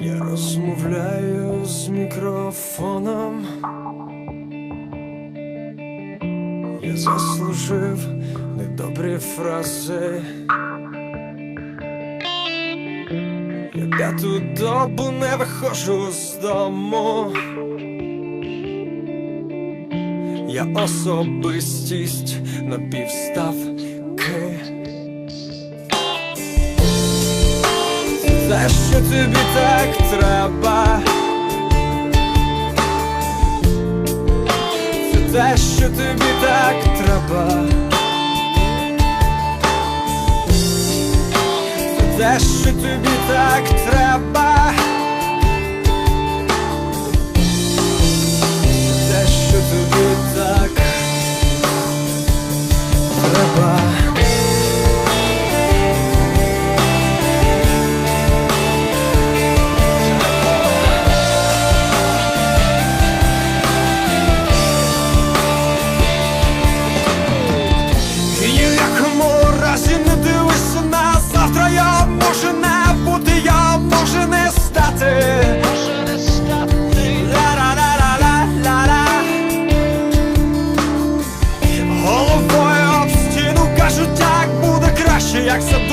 Я розмовляю з мікрофоном, я заслужив недобрі фрази. Я п'яту добу не виходжу з дому. Я особистість напівстав. те, що тобі так треба, це що тобі так треба, це те, що тобі так треба. back